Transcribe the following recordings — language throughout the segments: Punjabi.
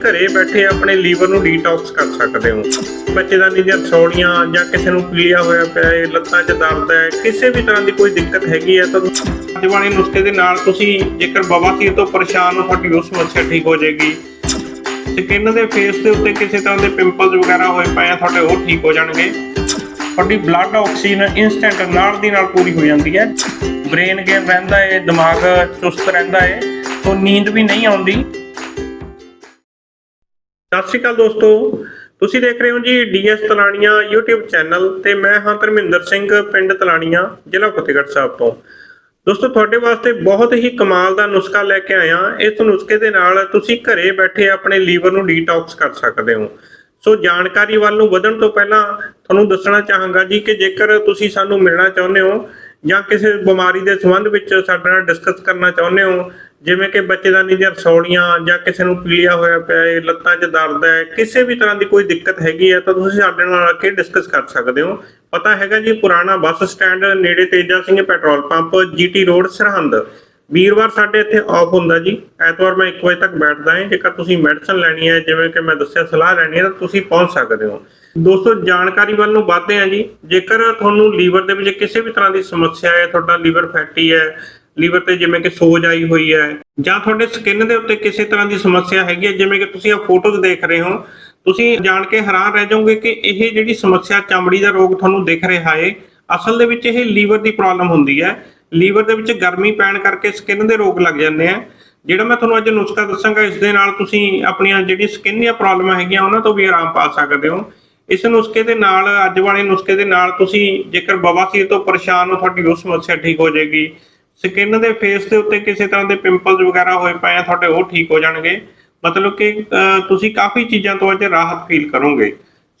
ਘਰੇ ਬੈਠੇ ਆਪਣੇ ਲੀਵਰ ਨੂੰ ਡੀਟੌਕਸ ਕਰ ਸਕਦੇ ਹੋ। ਬੱਚੇਦਾਨੀ ਦੀਆਂ ਰਸੌਲੀਆਂ ਜਾਂ ਕਿਸੇ ਨੂੰ ਪੀਲੀਆ ਹੋਇਆ ਪਿਆ ਹੈ, ਲੱਤਾਂ 'ਚ ਦਰਦ ਹੈ, ਕਿਸੇ ਵੀ ਤਰ੍ਹਾਂ ਦੀ ਕੋਈ ਦਿੱਕਤ ਹੈਗੀ ਹੈ ਤਾਂ ਅੱਜ ਵਾਲੇ ਨੁਸਖੇ ਦੇ ਨਾਲ ਤੁਸੀਂ ਜੇਕਰ ਬਵਾਸੀਰ ਤੋਂ ਪਰੇਸ਼ਾਨ ਹੋ, ਤੁਹਾਡੀ ਉਹ ਸਮੱਸਿਆ ਠੀਕ ਹੋ ਜਾਏਗੀ। ਸਕਿਨ ਦੇ ਫੇਸ ਦੇ ਉੱਤੇ ਕਿਸੇ ਤਰ੍ਹਾਂ ਦੇ ਪਿੰਪਲਸ ਵਗੈਰਾ ਹੋਏ ਪਏ ਆ, ਤੁਹਾਡੇ ਉਹ ਠੀਕ ਹੋ ਜਾਣਗੇ। ਤੁਹਾਡੀ ਬਲੱਡ ਆਕਸੀਜਨ ਇਨਸਟੈਂਟ ਨਾਲ ਦੀ ਨਾਲ ਪੂਰੀ ਹੋ ਜਾਂਦੀ ਹੈ। ਬ੍ਰੇਨ ਗੇਮ ਰਹਿੰਦਾ ਹੈ ਦਿਮਾਗ ਚੁਸਤ ਰਹਿੰਦਾ ਹੈ ਤੋਂ ਨੀਂਦ ਵੀ ਨਹੀਂ ਆਉਂਦੀ। ਸਤਿ ਸ਼੍ਰੀ ਅਕਾਲ ਦੋਸਤੋ। ਤੁਸੀਂ ਦੇਖ ਰਹੇ ਹੋ ਜੀ ਡੀਐਸ ਤਲਾਣੀਆਂ YouTube ਚੈਨਲ ਤੇ ਮੈਂ ਹਾਂ ਧਰਮਿੰਦਰ ਸਿੰਘ, ਪਿੰਡ ਤਲਾਣੀਆਂ, ਜ਼ਿਲ੍ਹਾ ਫਤਿਹਗੜ੍ਹ ਸਾਹਿਬ ਤੋਂ। ਦੋਸਤੋ, ਤੁਹਾਡੇ ਵਾਸਤੇ ਬਹੁਤ ਹੀ ਕਮਾਲ ਦਾ ਨੁਸਖਾ ਲੈ ਕੇ ਆਇਆ। ਇਸ ਨੁਸਖੇ ਦੇ ਨਾਲ ਤੁਸੀਂ ਘਰੇ ਬੈਠੇ ਆਪਣੇ ਲੀਵਰ ਨੂੰ ਡੀਟੌਕਸ ਕਰ ਸਕਦੇ ਹੋ। ਸੋ ਜਾਣਕਾਰੀ ਵੱਲ ਨੂੰ ਵਧਣ ਤੋਂ ਪਹਿਲਾਂ ਤੁਹਾਨੂੰ ਦੱਸਣਾ ਚਾਹਾਂਗਾ ਜੀ ਕਿ ਜੇਕਰ ਤੁਸੀਂ ਸਾਨੂੰ ਮਿਲਣਾ ਚਾਹੁੰਦੇ ਹੋ ਜਾਂ ਕਿਸੇ ਬਿਮਾਰੀ ਦੇ ਸੰਬੰਧ ਵਿੱਚ ਸਾਡੇ ਨਾਲ ਡਿਸਕਸ ਕਰਨਾ ਚਾਹੁੰਦੇ ਹੋ ਜਿਵੇਂ ਕਿ ਬੱਚੇਦਾਨੀ ਦੀਆਂ ਰਸੌਲੀਆਂ ਜਾਂ ਕਿਸੇ ਨੂੰ ਪੀਲੀਆ ਹੋਇਆ ਪਿਆ ਹੈ ਲੱਤਾਂ 'ਚ ਦਰਦ ਹੈ, ਕਿਸੇ ਵੀ ਤਰ੍ਹਾਂ ਦੀ ਕੋਈ ਦਿੱਕਤ ਹੈਗੀ ਹੈ ਤਾਂ ਤੁਸੀਂ ਸਾਡੇ ਨਾਲ ਆ ਕੇ ਡਿਸਕਸ ਕਰ ਸਕਦੇ ਹੋ। ਪਤਾ ਹੈਗਾ ਜੀ ਪੁਰਾਣਾ ਬੱਸ ਸਟੈਂਡ ਨੇੜੇ Teja Singh petrol pump, GT road, Sirhind. ਵੀਰਵਾਰ ਸਾਡੇ ਇੱਥੇ ਆਫ ਹੁੰਦਾ ਜੀ। ਐਤਵਾਰ ਮੈਂ 1 ਵਜੇ ਤੱਕ ਬੈਠਦਾ ਹਾਂ। ਜੇਕਰ ਤੁਸੀਂ ਮੈਡੀਸਨ ਲੈਣੀ ਹੈ, ਜਿਵੇਂ ਕਿ ਮੈਂ ਦੱਸਿਆ ਸਲਾਹ ਲੈਣੀ ਹੈ, ਤਾਂ ਤੁਸੀਂ ਪਹੁੰਚ ਸਕਦੇ ਹੋ। ਦੋਸਤੋ, ਜਾਣਕਾਰੀ ਵੱਲ ਨੂੰ ਵਧਦੇ ਹਾਂ ਜੀ। ਜੇਕਰ ਤੁਹਾਨੂੰ ਲੀਵਰ ਦੇ ਵਿੱਚ ਕਿਸੇ ਵੀ ਤਰ੍ਹਾਂ ਦੀ ਸਮੱਸਿਆ ਹੈ, ਤੁਹਾਡਾ ਲੀਵਰ ਫੈਟੀ ਹੈ ਲੀਵਰ ਤੇ ਜਿਵੇਂ ਕਿ ਸੋਜ ਆਈ ਹੋਈ ਹੈ ਜਾਂ ਤੁਹਾਡੇ ਸਕਿਨ ਦੇ ਉੱਤੇ ਕਿਸੇ ਤਰ੍ਹਾਂ ਦੀ ਸਮੱਸਿਆ ਹੈਗੀ ਹੈ, ਜਿਵੇਂ ਕਿ ਤੁਸੀਂ ਆ ਫੋਟੋਜ਼ ਦੇਖ ਰਹੇ ਹੋ, ਤੁਸੀਂ ਜਾਣ ਕੇ ਹੈਰਾਨ ਰਹਿ ਜਾਓਗੇ ਕਿ ਇਹ ਜਿਹੜੀ ਸਮੱਸਿਆ ਚਮੜੀ ਦਾ ਰੋਗ ਤੁਹਾਨੂੰ ਦਿਖ ਰਿਹਾ ਹੈ ਅਸਲ ਦੇ ਵਿੱਚ ਇਹ ਲੀਵਰ ਦੀ ਪ੍ਰੋਬਲਮ ਹੁੰਦੀ ਹੈ। ਲੀਵਰ ਦੇ ਵਿੱਚ ਗਰਮੀ ਪੈਣ ਕਰਕੇ ਸਕਿਨ ਦੇ ਰੋਗ ਲੱਗ ਜਾਂਦੇ ਆ। ਜਿਹੜਾ ਮੈਂ ਤੁਹਾਨੂੰ ਅੱਜ ਨੁਸਖਾ ਦੱਸਾਂਗਾ, ਇਸ ਦੇ ਨਾਲ ਤੁਸੀਂ ਆਪਣੀਆਂ ਜਿਹੜੀ ਸਕਿਨ ਦੀਆਂ ਪ੍ਰੋਬਲਮਾਂ ਹੈਗੀਆਂ, ਉਹਨਾਂ ਤੋਂ ਵੀ ਆਰਾਮ ਪਾ ਸਕਦੇ ਹੋ। ਇਸ ਨੁਸਖੇ ਦੇ ਨਾਲ, ਅੱਜ ਵਾਲੇ ਨੁਸਖੇ ਦੇ ਨਾਲ ਤੁਸੀਂ ਜੇਕਰ ਬਵਾਸੀਰ ਤੋਂ ਪਰੇਸ਼ਾਨ ਹੋ, ਤੁਹਾਡੀ ਉਹ ਸਮੱਸਿਆ ਠੀਕ ਹੋ ਜਾਏਗੀ। ਸਕਿਨ ਦੇ ਫੇਸ ਦੇ ਉੱਤੇ ਕਿਸੇ ਤਰ੍ਹਾਂ ਦੇ ਪਿੰਪਲਸ ਵਗੈਰਾ ਹੋਏ ਪਏ ਆ, ਤੁਹਾਡੇ ਉਹ ਠੀਕ ਹੋ ਜਾਣਗੇ। ਮਤਲਬ ਕਿ ਤੁਸੀਂ ਕਾਫੀ ਚੀਜ਼ਾਂ ਤੋਂ ਅੱਜ ਰਾਹਤ ਫੀਲ ਕਰੋਗੇ।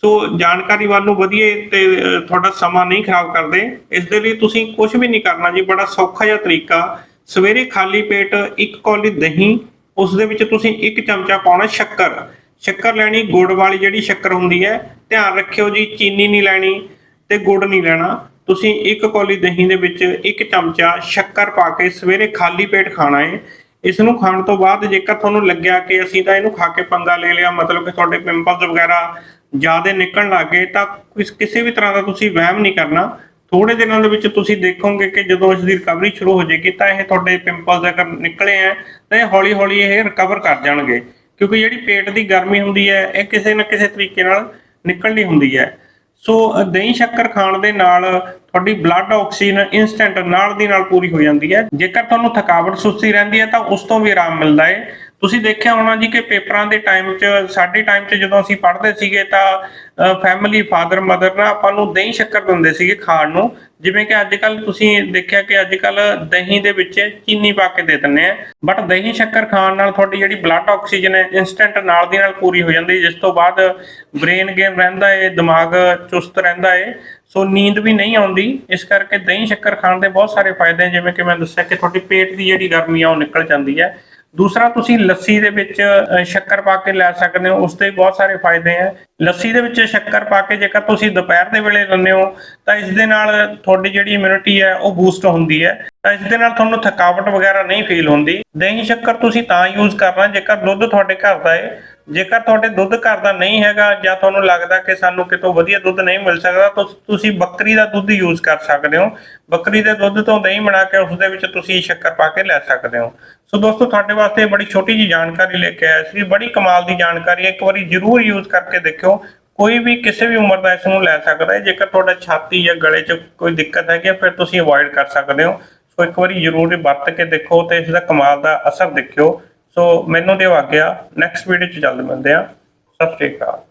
ਸੋ ਜਾਣਕਾਰੀ ਵੱਲ ਨੂੰ ਵਧੀਆ ਤੇ ਤੁਹਾਡਾ ਸਮਾਂ ਨਹੀਂ ਖਰਾਬ ਕਰਦੇ। ਇਸ ਦੇ ਲਈ ਤੁਸੀਂ ਕੁਝ ਵੀ ਨਹੀਂ ਕਰਨਾ ਜੀ, ਬੜਾ ਸੌਖਾ ਜਿਹਾ ਤਰੀਕਾ। ਸਵੇਰੇ ਖਾਲੀ ਪੇਟ ਇੱਕ ਕੌਲੀ ਦਹੀਂ, ਉਸ ਦੇ ਵਿੱਚ ਤੁਸੀਂ ਇੱਕ ਚਮਚਾ ਪਾਉਣਾ ਸ਼ੱਕਰ। ਸ਼ੱਕਰ ਲੈਣੀ, ਗੁੜ ਵਾਲੀ ਜਿਹੜੀ ਸ਼ੱਕਰ ਹੁੰਦੀ ਹੈ, ਧਿਆਨ ਰੱਖਿਓ ਜੀ, ਚੀਨੀ ਨਹੀਂ ਲੈਣੀ ਤੇ ਗੁੜ ਨਹੀਂ ਲੈਣਾ। ਤੁਸੀਂ ਇੱਕ ਕੌਲੀ ਦਹੀਂ ਦੇ ਵਿੱਚ ਇੱਕ ਚਮਚਾ ਸ਼ੱਕਰ ਪਾ ਕੇ ਸਵੇਰੇ ਖਾਲੀ ਪੇਟ ਖਾਣਾ ਹੈ। ਇਸ ਨੂੰ ਖਾਣ ਤੋਂ ਬਾਅਦ ਜੇਕਰ ਤੁਹਾਨੂੰ ਲੱਗਿਆ ਕਿ ਅਸੀਂ ਤਾਂ ਇਹਨੂੰ ਖਾ ਕੇ ਪੰਗਾ ਲੈ ਲਿਆ, ਮਤਲਬ ਕਿ ਤੁਹਾਡੇ ਪਿੰਪਲਸ ਵਗੈਰਾ ਜ਼ਿਆਦਾ ਨਿਕਲਣ ਲੱਗੇ ਤਾਂ ਕਿਸੇ ਵੀ ਤਰ੍ਹਾਂ ਦਾ ਤੁਸੀਂ ਵਹਿਮ ਨਹੀਂ ਕਰਨਾ। ਥੋੜੇ ਦਿਨਾਂ ਦੇ ਵਿੱਚ ਤੁਸੀਂ ਦੇਖੋਗੇ ਕਿ ਜਦੋਂ ਇਸ ਦੀ ਰਿਕਵਰੀ ਸ਼ੁਰੂ ਹੋ ਜਾਏਗੀ, ਤਾਂ ਇਹ ਤੁਹਾਡੇ ਪਿੰਪਲਸ ਅਗਰ ਨਿਕਲੇ ਆ ਤਾਂ ਇਹ ਹੌਲੀ ਹੌਲੀ ਇਹ ਰਿਕਵਰ ਕਰ ਜਾਣਗੇ। ਕਿਉਂਕਿ ਜਿਹੜੀ ਪੇਟ ਦੀ ਗਰਮੀ ਹੁੰਦੀ ਹੈ, ਇਹ ਕਿਸੇ ਨਾ ਕਿਸੇ ਤਰੀਕੇ ਨਾਲ ਨਿਕਲਣੀ ਹੁੰਦੀ ਹੈ। ਸੋ ਦਹੀਂ ਸ਼ੱਕਰ ਖਾਣ ਦੇ ਨਾਲ ਤੁਹਾਡੀ ਬਲੱਡ ਆਕਸੀਜਨ ਇਨਸਟੈਂਟ ਨਾਲ ਦੀ ਨਾਲ ਪੂਰੀ ਹੋ ਜਾਂਦੀ ਹੈ। ਜੇਕਰ ਤੁਹਾਨੂੰ ਥਕਾਵਟ ਸੁਸਤੀ ਰਹਿੰਦੀ ਹੈ ਤਾਂ ਉਸ ਤੋਂ ਵੀ ਆਰਾਮ ਮਿਲਦਾ ਹੈ। ਤੁਸੀਂ ਦੇਖਿਆ ਹੋਣਾ ਜੀ ਕਿ ਪੇਪਰਾਂ ਦੇ ਟਾਈਮ 'ਚ, ਸਾਡੇ ਟਾਈਮ 'ਚ ਜਦੋਂ ਅਸੀਂ ਪੜ੍ਹਦੇ ਸੀਗੇ ਤਾਂ ਫੈਮਿਲੀ ਫਾਦਰ ਮਦਰ ਨਾ ਆਪਾਂ ਨੂੰ ਦਹੀਂ ਸ਼ੱਕਰ ਦਿੰਦੇ ਸੀਗੇ ਖਾਣ ਨੂੰ। ਜਿਵੇਂ ਕਿ ਅੱਜ ਕੱਲ ਤੁਸੀਂ ਦੇਖਿਆ ਕਿ ਅੱਜ ਕੱਲ ਦਹੀਂ ਦੇ ਵਿੱਚ ਚੀਨੀ ਪਾ ਕੇ ਦੇ ਦਿੰਦੇ ਆ। ਬਟ ਦਹੀਂ ਸ਼ੱਕਰ ਖਾਣ ਨਾਲ ਤੁਹਾਡੀ ਜਿਹੜੀ ਬਲੱਡ ਆਕਸੀਜਨ ਹੈ ਇਨਸਟੈਂਟ ਨਾਲ ਦੀ ਨਾਲ ਪੂਰੀ ਹੋ ਜਾਂਦੀ ਜਿਸ ਤੋਂ ਬਾਅਦ ਬ੍ਰੇਨ ਗੇਮ ਰਹਿੰਦਾ ਹੈ ਦਿਮਾਗ ਚੁਸਤ ਰਹਿੰਦਾ ਹੈ ਸੋ ਨੀਂਦ ਵੀ ਨਹੀਂ ਆਉਂਦੀ। ਇਸ ਕਰਕੇ ਦਹੀਂ ਸ਼ੱਕਰ ਖਾਣ ਦੇ ਬਹੁਤ ਸਾਰੇ ਫਾਇਦੇ ਜਿਵੇਂ ਕਿ ਮੈਂ ਦੱਸਿਆ ਕਿ ਤੁਹਾਡੀ ਪੇਟ ਦੀ ਜਿਹੜੀ ਗਰਮੀ ਆ, ਉਹ ਨਿਕਲ ਜਾਂਦੀ ਹੈ। ਦੂਸਰਾ ਤੁਸੀਂ ਲੱਸੀ ਦੇ ਵਿੱਚ ਸ਼ੱਕਰ ਪਾ ਕੇ ਲੈ ਸਕਦੇ ਹੋ, ਉਸ ਦੇ ਬਹੁਤ ਸਾਰੇ ਫਾਇਦੇ ਹੈ ਲੱਸੀ ਦੇ ਵਿੱਚ ਸ਼ੱਕਰ ਪਾ ਕੇ ਜੇਕਰ ਤੁਸੀਂ ਦੁਪਹਿਰ ਦੇ ਵੇਲੇ ਲੈਂਦੇ ਹੋ, ਤਾਂ ਇਸ ਦੇ ਨਾਲ ਤੁਹਾਡੀ ਜਿਹੜੀ ਇਮਿਊਨਿਟੀ ਹੈ, ਉਹ ਬੂਸਟ ਹੁੰਦੀ ਹੈ। ਤਾਂ ਇਸ ਦੇ ਨਾਲ ਤੁਹਾਨੂੰ ਥਕਾਵਟ ਵਗੈਰਾ ਨਹੀਂ ਫੀਲ ਹੁੰਦੀ। ਦਹੀਂ ਸ਼ੱਕਰ ਤੁਸੀਂ ਤਾਂ ਯੂਜ਼ ਕਰਨਾ ਜੇਕਰ ਦੁੱਧ ਤੁਹਾਡੇ ਘਰ ਦਾ ਹੈ ਜੇਕਰ ਤੁਹਾਡੇ ਦੁੱਧ ਘਰ ਦਾ ਨਹੀਂ ਹੈਗਾ ਜਾਂ ਤੁਹਾਨੂੰ ਲੱਗਦਾ ਕਿ ਸਾਨੂੰ ਕਿਤੋਂ ਵਧੀਆ ਦੁੱਧ ਨਹੀਂ ਮਿਲ ਸਕਦਾ ਤਾਂ ਤੁਸੀਂ ਬੱਕਰੀ ਦਾ ਦੁੱਧ ਯੂਜ਼ ਕਰ ਸਕਦੇ ਹੋ। ਬੱਕਰੀ ਦੇ ਦੁੱਧ ਤੋਂ ਦਹੀਂ ਬਣਾ ਕੇ ਉਸ ਦੇ ਵਿੱਚ ਤੁਸੀਂ ਸ਼ੱਕਰ ਪਾ ਕੇ ਲੈ ਸਕਦੇ ਹੋ। ਸੋ ਦੋਸਤੋ ਤੁਹਾਡੇ ਵਾਸਤੇ ਬੜੀ ਛੋਟੀ ਜੀ ਜਾਣਕਾਰੀ ਲੈ ਕੇ ਆਇਆ ਸੀ। ਬੜੀ ਕਮਾਲ ਦੀ ਜਾਣਕਾਰੀ ਹੈ। ਇੱਕ ਵਾਰੀ ਜ਼ਰੂਰ ਯੂਜ਼ ਕਰਕੇ ਦੇਖਿਓ। ਕੋਈ ਵੀ ਕਿਸੇ ਵੀ ਉਮਰ ਦਾ ਇਸ ਨੂੰ ਲੈ ਸਕਦਾ ਹੈ। ਜੇਕਰ ਤੁਹਾਡਾ ਛਾਤੀ ਜਾਂ ਗਲੇ 'ਚ ਕੋਈ ਦਿੱਕਤ ਹੈਗੀ ਹੈ, ਫਿਰ ਤੁਸੀਂ ਅਵੋਇਡ ਕਰ ਸਕਦੇ ਹੋ। ਸੋ ਇੱਕ ਵਾਰੀ ਜ਼ਰੂਰ ਵਰਤ ਕੇ ਦੇਖੋ ਤੇ ਇਸ ਦਾ ਕਮਾਲ ਦਾ ਅਸਰ ਦੇਖਿਓ। ਸੋ ਮੈਨੂੰ ਦਿਓ ਆਗਿਆ ਨੈਕਸਟ ਵੀਡੀਓ 'ਚ ਜਲਦ ਮਿਲਦੇ ਹਾਂ। ਸਤਿ ਸ਼੍ਰੀ ਅਕਾਲ।